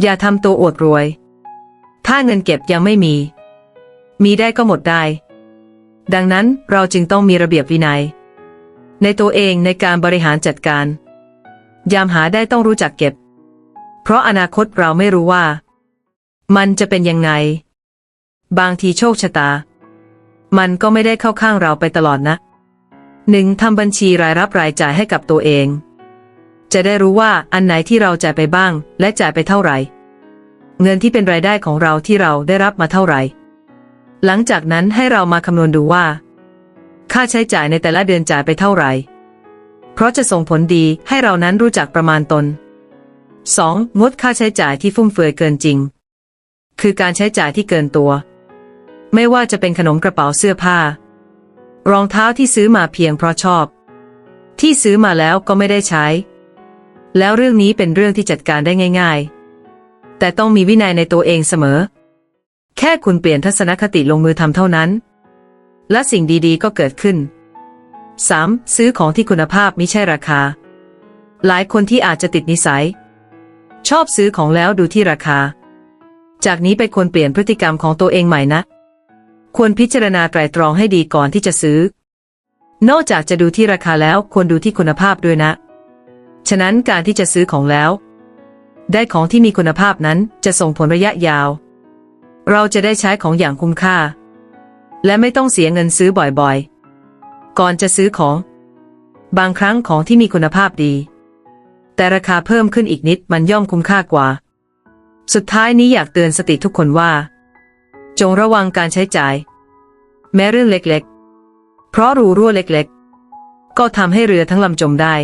อย่าทำตัวอวดรวย ถ้าเงินเก็บยังไม่มี มีได้ก็หมดได้ ดังนั้นเราจึงต้องมีระเบียบวินัย ในตัวเองในการบริหารจัดการ ยามหาได้ต้องรู้จักเก็บ เพราะอนาคตเราไม่รู้ว่า มันจะเป็นยังไง บางทีโชคชะตา มันก็ไม่ได้เข้าข้างเราไปตลอดนะหนึ่งทำบัญชีรายรับรายจ่ายให้กับตัวเอง จะได้รู้ว่าอันไหนที่เราจ่ายไปบ้าง และจ่ายไปเท่าไหร่ เงินที่เป็นรายได้ของเราที่เราได้รับมาเท่าไหร่ หลังจากนั้นให้เรามาคำนวณดูว่า ค่าใช้จ่ายในแต่ละเดือนจ่ายไปเท่าไหร่ เพราะจะส่งผลดีให้เรานั้นรู้จักประมาณตน 2. งดค่าใช้จ่ายที่ฟุ่มเฟือยเกินจริง คือการใช้จ่ายที่เกินตัว ไม่ว่าจะเป็นขนมกระเป๋าเสื้อผ้า รองเท้าที่ซื้อมาเพียงเพราะชอบ ที่ซื้อมาแล้วก็ไม่ได้ใช้ แล้วเรื่องนี้เป็นเรื่องที่จัดการได้ง่าย ๆ แต่ต้องมีวินัยในตัวเองเสมอ แค่คุณเปลี่ยนทัศนคติลงมือทำเท่านั้น และสิ่งดีๆ ก็เกิดขึ้น 3. ซื้อของที่คุณภาพมิใช่ราคา หลายคนที่อาจจะติดนิสัย ชอบซื้อของแล้วดูที่ราคา จากนี้ไปควรเปลี่ยนพฤติกรรมของตัวเองใหม่นะ ควรพิจารณาไตรตรองให้ดีก่อนที่จะซื้อ นอกจากจะดูที่ราคาแล้วควรดูที่คุณภาพด้วยนะ ฉะนั้นการที่จะซื้อของแล้ว ได้ของที่มีคุณภาพนั้นจะส่งผลระยะยาว เราจะได้ใช้ของอย่างคุ้มค่า และไม่ต้องเสียเงินซื้อบ่อยๆ ก่อนจะซื้อของ บางครั้งของที่มีคุณภาพดี แต่ราคาเพิ่มขึ้นอีกนิดมันย่อมคุ้มค่ากว่า สุดท้ายนี้อยากเตือนสติทุกคนว่า จงระวังการใช้จ่าย แม้เรื่องเล็กๆ เพราะรูรั่วเล็กๆ ก็ทำให้เรือทั้งลำจมได้